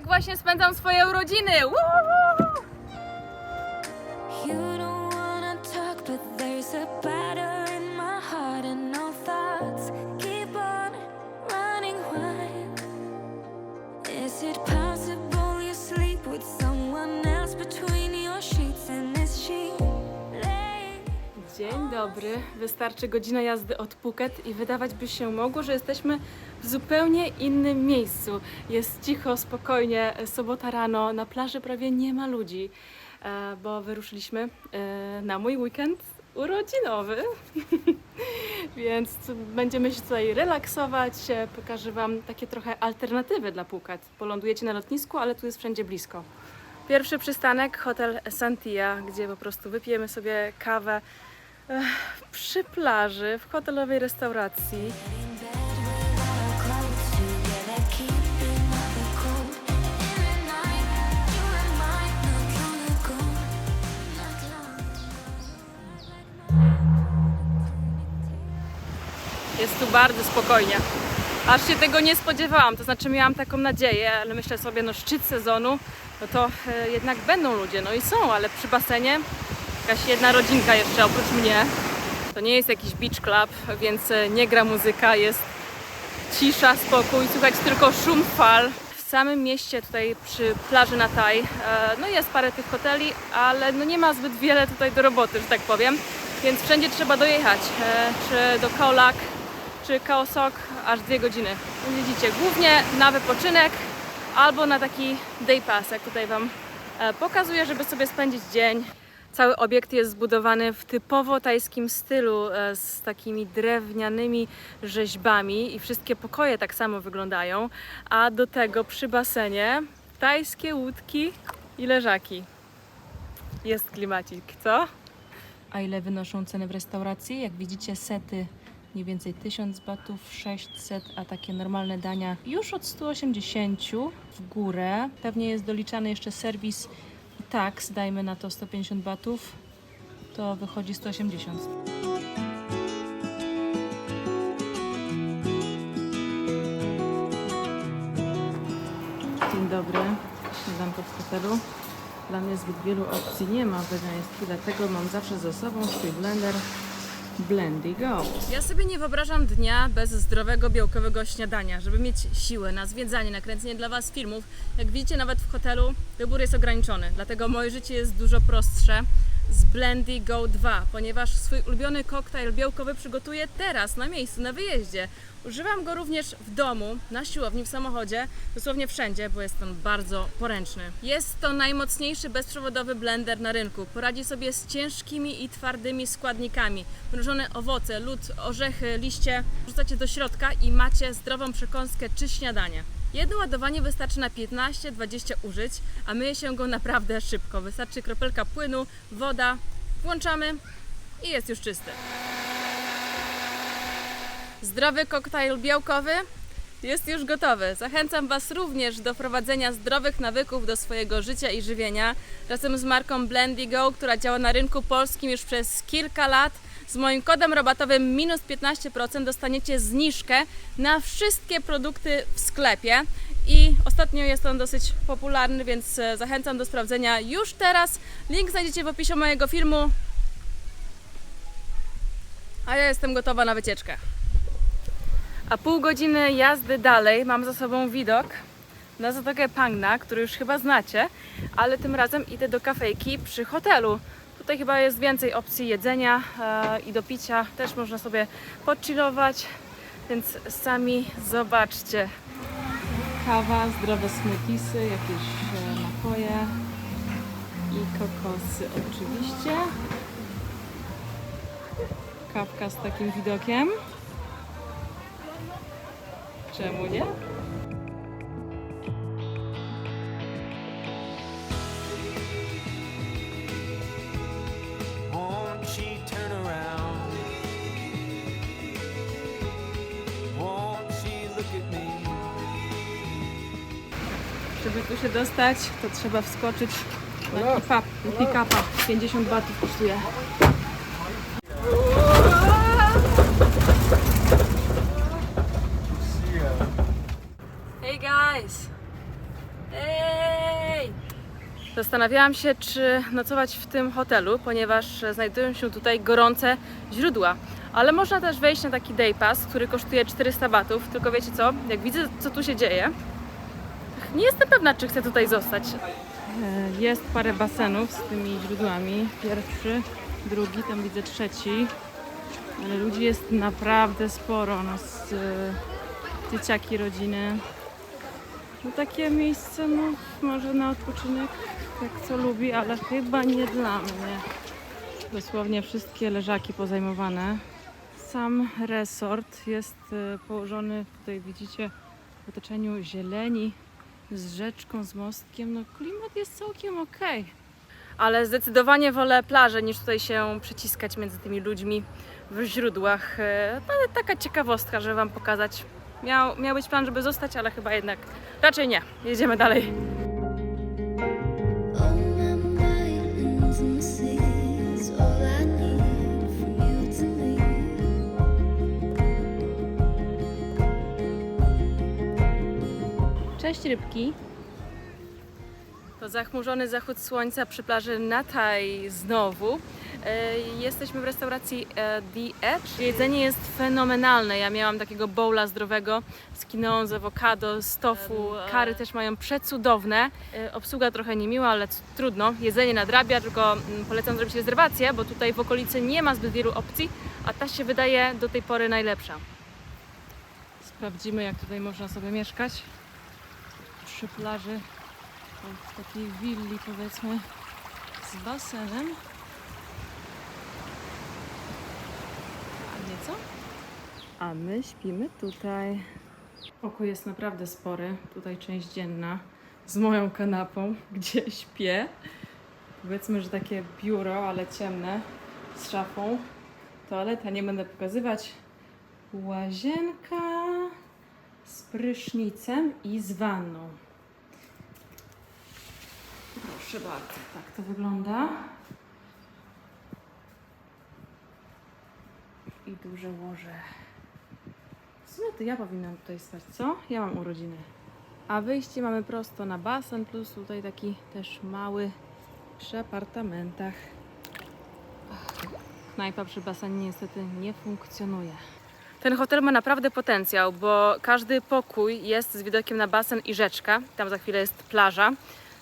tak właśnie spędzam swoje urodziny. Woo! Dzień dobry. Wystarczy godzina jazdy od Phuket i wydawać by się mogło, że jesteśmy w zupełnie innym miejscu. Jest cicho, spokojnie, sobota rano, na plaży prawie nie ma ludzi, e, bo wyruszyliśmy e, na mój weekend urodzinowy. Więc będziemy się tutaj relaksować. Pokażę Wam takie trochę alternatywy dla Phuket. Polądujecie na lotnisku, ale tu jest wszędzie blisko. Pierwszy przystanek hotel Santia, gdzie po prostu wypijemy sobie kawę przy plaży, w hotelowej restauracji. Jest tu bardzo spokojnie. Aż się tego nie spodziewałam, to znaczy miałam taką nadzieję, ale myślę sobie, no szczyt sezonu, no to e, jednak będą ludzie, no i są, ale przy basenie jakaś jedna rodzinka jeszcze oprócz mnie. To nie jest jakiś beach club, więc e, nie gra muzyka, jest cisza, spokój, słychać tylko szum fal. W samym mieście tutaj przy plaży na Taj, e, no jest parę tych hoteli, ale no nie ma zbyt wiele tutaj do roboty, że tak powiem, więc wszędzie trzeba dojechać, e, czy do Kaolak, czy Kaosok, aż dwie godziny. Więc Widzicie, głównie na wypoczynek albo na taki day pass, jak tutaj Wam pokazuję, żeby sobie spędzić dzień. Cały obiekt jest zbudowany w typowo tajskim stylu e, z takimi drewnianymi rzeźbami i wszystkie pokoje tak samo wyglądają, a do tego przy basenie tajskie łódki i leżaki. Jest klimacik, co? A ile wynoszą ceny w restauracji? Jak widzicie, sety mniej więcej 1000 batów, 600, a takie normalne dania już od 180 w górę. Pewnie jest doliczany jeszcze serwis tax, dajmy na to 150 batów, to wychodzi 180. Dzień dobry, śniadanko w hotelu. Dla mnie zbyt wielu opcji nie ma wegańskich, dlatego mam zawsze ze sobą swój blender Blendy Go. Ja sobie nie wyobrażam dnia bez zdrowego, białkowego śniadania, żeby mieć siłę na zwiedzanie, na kręcenie dla Was filmów. Jak widzicie, nawet w hotelu wybór jest ograniczony, dlatego moje życie jest dużo prostsze z Blendy Go 2, ponieważ swój ulubiony koktajl białkowy przygotuję teraz, na miejscu, na wyjeździe. Używam go również w domu, na siłowni, w samochodzie, dosłownie wszędzie, bo jest on bardzo poręczny. Jest to najmocniejszy bezprzewodowy blender na rynku. Poradzi sobie z ciężkimi i twardymi składnikami. Mrożone owoce, lód, orzechy, liście wrzucacie do środka i macie zdrową przekąskę czy śniadanie. Jedno ładowanie wystarczy na 15-20 użyć, a myje się go naprawdę szybko. Wystarczy kropelka płynu, woda, włączamy i jest już czysty. Zdrowy koktajl białkowy jest już gotowy. Zachęcam Was również do wprowadzenia zdrowych nawyków do swojego życia i żywienia razem z marką Blendigo, która działa na rynku polskim już przez kilka lat. Z moim kodem rabatowym minus 15% dostaniecie zniżkę na wszystkie produkty w sklepie. I ostatnio jest on dosyć popularny, więc e, zachęcam do sprawdzenia już teraz. Link znajdziecie w opisie mojego filmu. A ja jestem gotowa na wycieczkę. A pół godziny jazdy dalej mam za sobą widok na Zatokę Pangna, który już chyba znacie, ale tym razem idę do kafejki przy hotelu. Tutaj chyba jest więcej opcji jedzenia e, i do picia. Też można sobie pochillować, więc sami zobaczcie. Kawa, zdrowe smoothiesy, jakieś e, napoje i kokosy oczywiście. Kawka z takim widokiem. Czemu nie? Żeby tu się dostać, to trzeba wskoczyć na pick-up. Pick-upa. 50 batów kosztuje. Hey guys! Hey! Zastanawiałam się, czy nocować w tym hotelu, ponieważ znajdują się tutaj gorące źródła. Ale można też wejść na taki day pass, który kosztuje 400 batów. Tylko wiecie co? Jak widzę, co tu się dzieje, nie jestem pewna, czy chcę tutaj zostać. E, Jest parę basenów z tymi źródłami. Pierwszy, drugi, tam widzę trzeci. Ale ludzi jest naprawdę sporo. No, z, e, dzieciaki, rodziny. No takie miejsce, no może na odpoczynek, jak co lubi, ale chyba nie dla mnie. Dosłownie wszystkie leżaki pozajmowane. Sam resort jest e, położony, tutaj widzicie, w otoczeniu zieleni, z rzeczką, z mostkiem. No klimat jest całkiem okej. Ale zdecydowanie wolę plażę niż tutaj się przeciskać między tymi ludźmi w źródłach. Ale taka ciekawostka, żeby Wam pokazać. Miał, miał być plan, żeby zostać, ale chyba jednak raczej nie. Jedziemy dalej. Cześć rybki. To zachmurzony zachód słońca przy plaży Nataj znowu. E, Jesteśmy w restauracji e, The Edge. Jedzenie jest fenomenalne. Ja miałam takiego bowla zdrowego z quinoą, z awokado, z tofu. Kary też mają przecudowne. E, Obsługa trochę niemiła, ale trudno. Jedzenie nadrabia, tylko mm, polecam zrobić rezerwację, bo tutaj w okolicy nie ma zbyt wielu opcji, a ta się wydaje do tej pory najlepsza. Sprawdzimy, jak tutaj można sobie mieszkać przy plaży, w takiej willi powiedzmy z basenem. A nie co? A my śpimy tutaj. Pokój jest naprawdę spory. Tutaj część dzienna z moją kanapą, gdzie śpię. Powiedzmy, że takie biuro, ale ciemne, z szafą. Toaleta nie będę pokazywać. Łazienka z prysznicem i z wanną. Proszę bardzo, tak to wygląda. I duże łoże. W sumie to ja powinnam tutaj spać, co? Ja mam urodziny. A wyjście mamy prosto na basen, plus tutaj taki też mały przy apartamentach. Ach, Knajpa przy basenie niestety nie funkcjonuje. Ten hotel ma naprawdę potencjał, bo każdy pokój jest z widokiem na basen i rzeczka. Tam za chwilę jest plaża.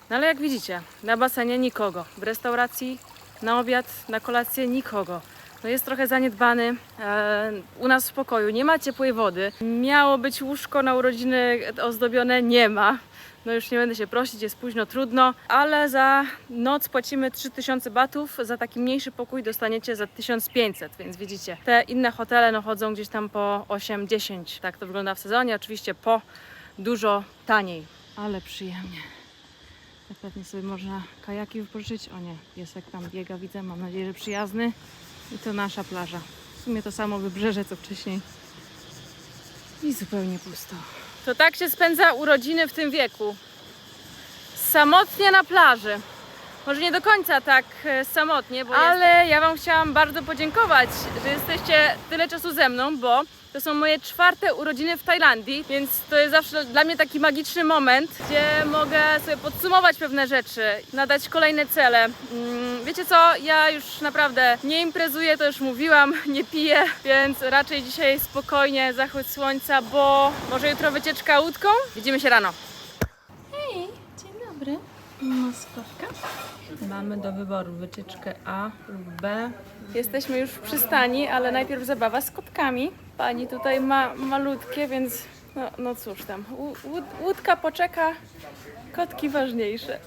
No ale jak widzicie, na basenie nikogo. W restauracji, na obiad, na kolację nikogo. No jest trochę zaniedbany. E, u nas w pokoju nie ma ciepłej wody. Miało być łóżko na urodziny ozdobione, nie ma. No już nie będę się prosić, jest późno, trudno, ale za noc płacimy 3000 batów, za taki mniejszy pokój dostaniecie za 1500, więc widzicie, te inne hotele no chodzą gdzieś tam po 8-10, tak to wygląda w sezonie, oczywiście po dużo taniej, ale przyjemnie. Tak Pewnie sobie można kajaki wypożyczyć, o nie, piesek tam biega, widzę, mam nadzieję, że przyjazny i to nasza plaża. W sumie to samo wybrzeże co wcześniej i zupełnie pusto. To tak się spędza urodziny w tym wieku. Samotnie na plaży. Może nie do końca tak e, samotnie, bo ale ja Wam chciałam bardzo podziękować, że jesteście tyle czasu ze mną, bo to są moje czwarte urodziny w Tajlandii, więc to jest zawsze dla mnie taki magiczny moment, gdzie mogę sobie podsumować pewne rzeczy, nadać kolejne cele. Mm, Wiecie co, ja już naprawdę nie imprezuję, to już mówiłam, nie piję, więc raczej dzisiaj spokojnie zachód słońca, bo może jutro wycieczka łódką. Widzimy się rano. Maskotka. Mamy do wyboru wycieczkę A lub B. Jesteśmy już w przystani, ale najpierw zabawa z kotkami. Pani tutaj ma malutkie, więc no, no cóż tam. Łódka poczeka, kotki ważniejsze.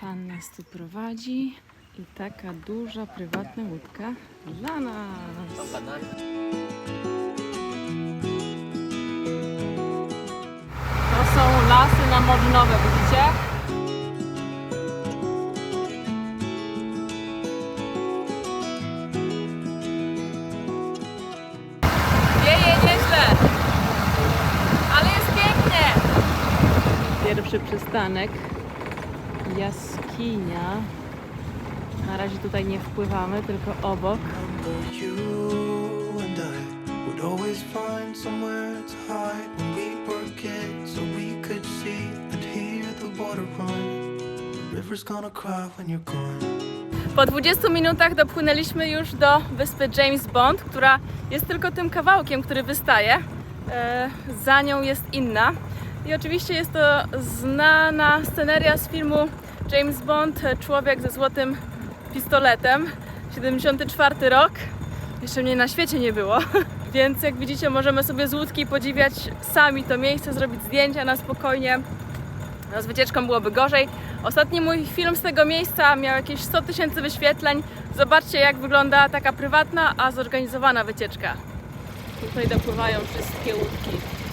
Pan nas tu prowadzi i taka duża, prywatna łódka dla nas. To są lasy namorzynowe, widzicie? Pierwszy przystanek, jaskinia. Na razie tutaj nie wpływamy, tylko obok. Po 20 minutach dopłynęliśmy już do wyspy James Bond, która jest tylko tym kawałkiem, który wystaje. E, za nią jest inna. I oczywiście jest to znana sceneria z filmu James Bond, Człowiek ze złotym pistoletem, 74 rok. Jeszcze mnie na świecie nie było, więc jak widzicie możemy sobie z łódki podziwiać sami to miejsce, zrobić zdjęcia na spokojnie. No, z wycieczką byłoby gorzej. Ostatni mój film z tego miejsca miał jakieś 100 tysięcy wyświetleń. Zobaczcie, jak wygląda taka prywatna, a zorganizowana wycieczka. Tutaj dopływają wszystkie łódki.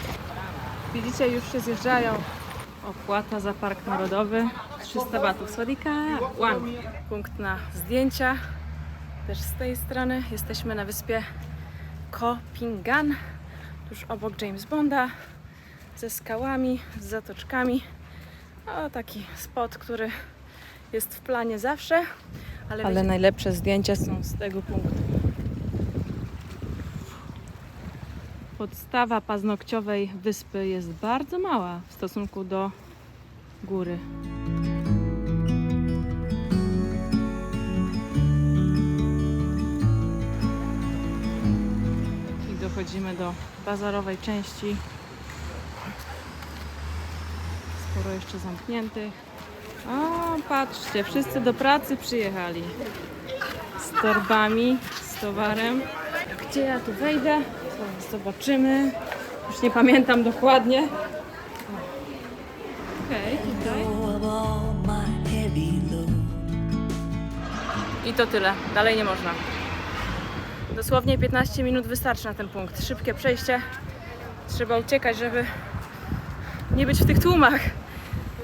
Widzicie, już się zjeżdżają. Opłata za Park Narodowy 300 batów. Swadika, one. Punkt na zdjęcia. Też z tej strony jesteśmy na wyspie Kopingan, tuż obok James Bonda, ze skałami, z zatoczkami. O, taki spot, który jest w planie zawsze, ale, ale najlepsze zdjęcia są z tego punktu. Podstawa paznokciowej wyspy jest bardzo mała w stosunku do góry. I dochodzimy do bazarowej części. Sporo jeszcze zamkniętych. O, patrzcie, wszyscy do pracy przyjechali. Z torbami, z towarem. Gdzie ja tu wejdę? Zobaczymy. Już nie pamiętam dokładnie. Okej, tutaj. load. I to tyle. Dalej nie można. Dosłownie 15 minut wystarczy na ten punkt. Szybkie przejście. Trzeba uciekać, żeby nie być w tych tłumach.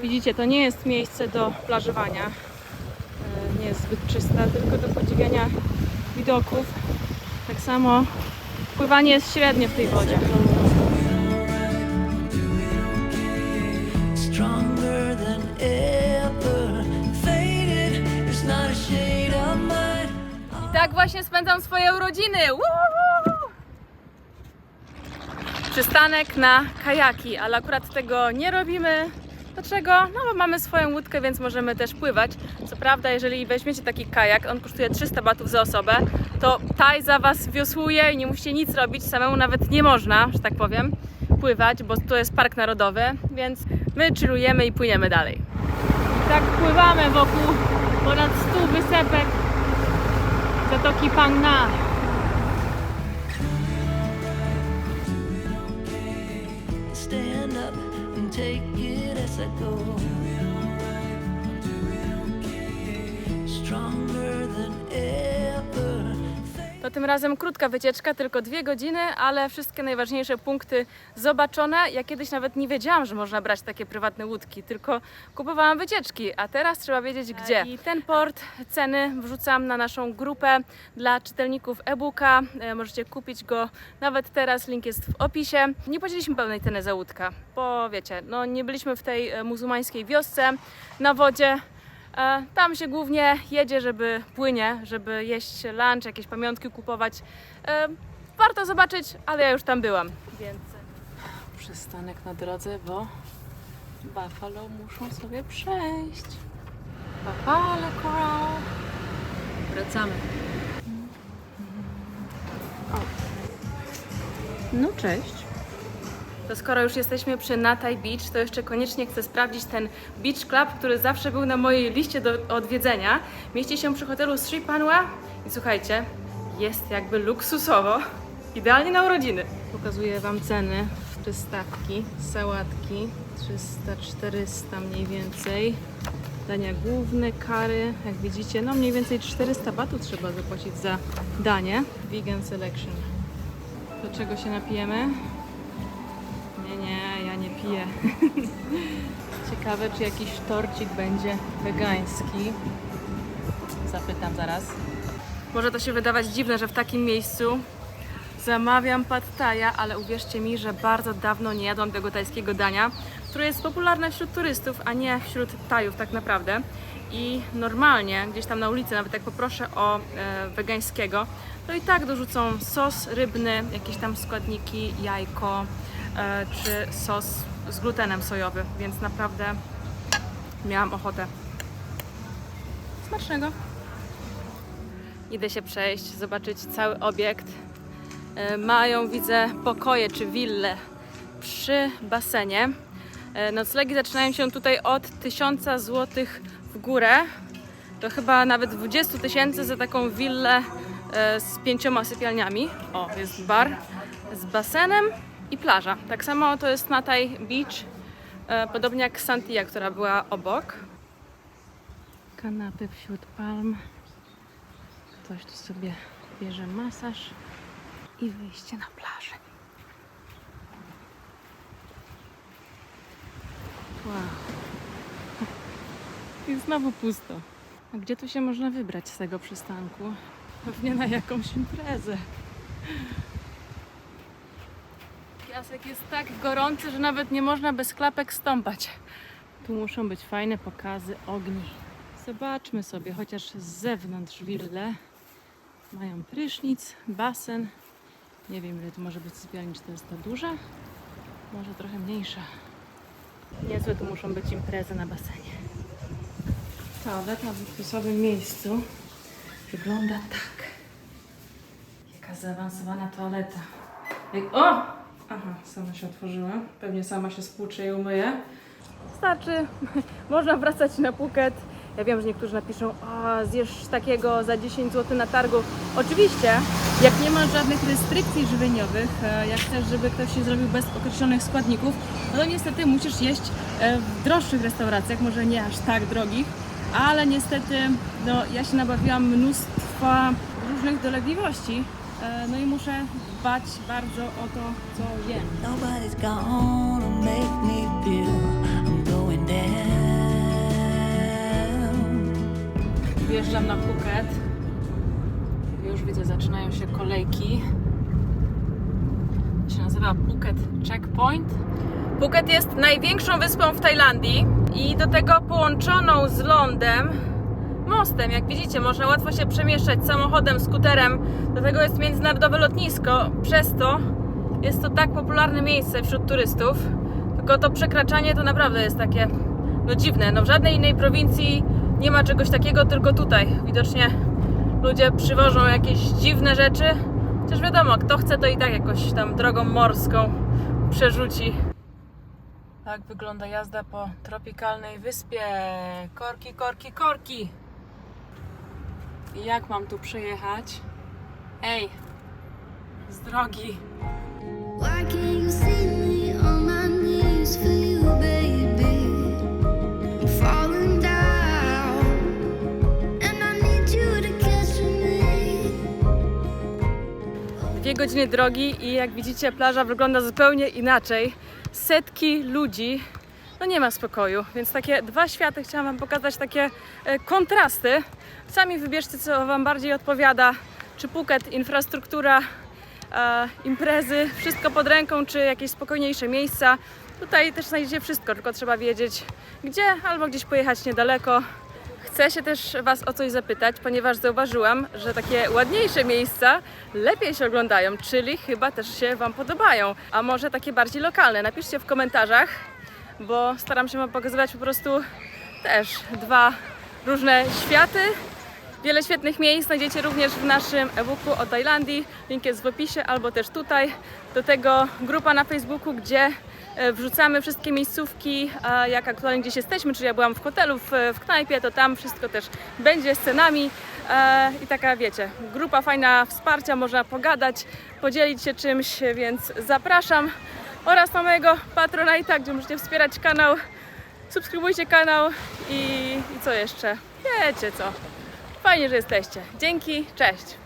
Widzicie, to nie jest miejsce do plażowania. E, Nie jest zbyt czysta, tylko do podziwiania widoków. Tak samo pływanie jest średnie w tej wodzie. I tak właśnie spędzam swoje urodziny. Przystanek na kajaki, ale akurat tego nie robimy. Dlaczego? No bo mamy swoją łódkę, więc możemy też pływać. Co prawda, jeżeli weźmiecie taki kajak, on kosztuje 300 batów za osobę, to taj za Was wiosłuje i nie musicie nic robić, samemu nawet nie można, że tak powiem, pływać, bo to jest park narodowy, więc my chillujemy i płyniemy dalej. I tak pływamy wokół ponad 100 wysepek Zatoki Phang Na. Stand up and take ago. Right. Okay. Stronger than ever. To tym razem krótka wycieczka, tylko dwie godziny, ale wszystkie najważniejsze punkty zobaczone. Ja kiedyś nawet nie wiedziałam, że można brać takie prywatne łódki, tylko kupowałam wycieczki, a teraz trzeba wiedzieć gdzie. I ten port ceny wrzucam na naszą grupę dla czytelników e-booka. E, Możecie kupić go nawet teraz, link jest w opisie. Nie płaciliśmy pełnej ceny za łódkę, bo wiecie, no nie byliśmy w tej e, muzułmańskiej wiosce na wodzie. Tam się głównie jedzie, żeby płynie, żeby jeść lunch, jakieś pamiątki kupować. E, Warto zobaczyć, ale ja już tam byłam. Więc przystanek na drodze, bo Buffalo muszą sobie przejść. Buffalo Coral. Wracamy. O. No cześć. To skoro już jesteśmy przy Natai Beach, to jeszcze koniecznie chcę sprawdzić ten Beach Club, który zawsze był na mojej liście do odwiedzenia. Mieści się przy hotelu Sri Panwa i słuchajcie, jest jakby luksusowo, idealnie na urodziny. Pokazuję Wam ceny przystawki, sałatki 300-400 mniej więcej. Dania główne, kary, jak widzicie, no mniej więcej 400 batów trzeba zapłacić za danie. Vegan Selection. Do czego się napijemy? Piję. Ciekawe, czy jakiś torcik będzie wegański. Zapytam zaraz. Może to się wydawać dziwne, że w takim miejscu zamawiam pad thaja, ale uwierzcie mi, że bardzo dawno nie jadłam tego tajskiego dania, które jest popularne wśród turystów, a nie wśród Tajów tak naprawdę. I normalnie, gdzieś tam na ulicy, nawet jak poproszę o e, wegańskiego, to i tak dorzucą sos rybny, jakieś tam składniki, jajko, e, czy sos z glutenem sojowym, więc naprawdę miałam ochotę. Smacznego. Idę się przejść, zobaczyć cały obiekt. E, Mają, widzę, pokoje czy wille przy basenie. E, Noclegi zaczynają się tutaj od 1000 zł w górę. To chyba nawet 20 tysięcy za taką willę e, z pięcioma sypialniami. O, jest bar z basenem i plaża. Tak samo to jest na tej beach, e, podobnie jak Santia, która była obok. Kanapy wśród palm. Ktoś tu sobie bierze masaż i wyjście na plażę. Wow. I znowu pusto. A gdzie tu się można wybrać z tego przystanku? Pewnie na jakąś imprezę. Piasek jest tak gorący, że nawet nie można bez klapek stąpać. Tu muszą być fajne pokazy ogni. Zobaczmy sobie chociaż z zewnątrz willę. Mają prysznic, basen. Nie wiem ile tu może być sypialni, czy to jest ta duża? Może trochę mniejsza. Niezłe tu muszą być imprezy na basenie. Toaleta w luksusowym miejscu wygląda tak. Jaka zaawansowana toaleta. Jak... O! Aha, sama się otworzyła. Pewnie sama się spłucze i umyje. Starczy. Można wracać na Phuket. Ja wiem, że niektórzy napiszą, a zjesz takiego za 10 zł na targu. Oczywiście, jak nie masz żadnych restrykcji żywieniowych, e, jak chcesz, żeby ktoś się zrobił bez określonych składników, no to niestety musisz jeść e, w droższych restauracjach, może nie aż tak drogich, ale niestety no, ja się nabawiłam mnóstwa różnych dolegliwości, no i muszę dbać bardzo o to, co jem. Nobody's gonna make me feel I'm going down. Wjeżdżam na Phuket. Już widzę, zaczynają się kolejki. To się nazywa Phuket Checkpoint. Phuket jest największą wyspą w Tajlandii i do tego połączoną z lądem mostem. Jak widzicie, można łatwo się przemieszczać samochodem, skuterem. Do tego jest międzynarodowe lotnisko. Przez to jest to tak popularne miejsce wśród turystów. Tylko to przekraczanie to naprawdę jest takie no dziwne. No w żadnej innej prowincji nie ma czegoś takiego, tylko tutaj. Widocznie ludzie przywożą jakieś dziwne rzeczy. Chociaż wiadomo, kto chce, to i tak jakoś tam drogą morską przerzuci. Tak wygląda jazda po tropikalnej wyspie. Korki, korki, korki. Jak mam tu przejechać? Ej, z drogi. Why can't you see me on my knees for you, baby? I'm falling down, and I need you to catch me. Dwie godziny drogi i jak widzicie plaża wygląda zupełnie inaczej. Setki ludzi, no nie ma spokoju, więc takie dwa światy chciałam Wam pokazać, takie e, kontrasty. Sami wybierzcie, co Wam bardziej odpowiada, czy Phuket, infrastruktura, e, imprezy, wszystko pod ręką, czy jakieś spokojniejsze miejsca. Tutaj też znajdziecie wszystko, tylko trzeba wiedzieć gdzie, albo gdzieś pojechać niedaleko. Chcę się też Was o coś zapytać, ponieważ zauważyłam, że takie ładniejsze miejsca lepiej się oglądają, czyli chyba też się Wam podobają. A może takie bardziej lokalne? Napiszcie w komentarzach, bo staram się pokazywać po prostu też dwa różne światy. Wiele świetnych miejsc znajdziecie również w naszym e-booku o Tajlandii. Link jest w opisie albo też tutaj. Do tego grupa na Facebooku, gdzie e, wrzucamy wszystkie miejscówki, jak aktualnie gdzieś jesteśmy, czyli ja byłam w hotelu, w, w knajpie, to tam wszystko też będzie z cenami. E, I taka, wiecie, grupa fajna wsparcia, można pogadać, podzielić się czymś, więc zapraszam. Oraz na mojego Patronite'a, gdzie możecie wspierać kanał. Subskrybujcie kanał i, i co jeszcze? Wiecie co. Fajnie, że jesteście. Dzięki, cześć.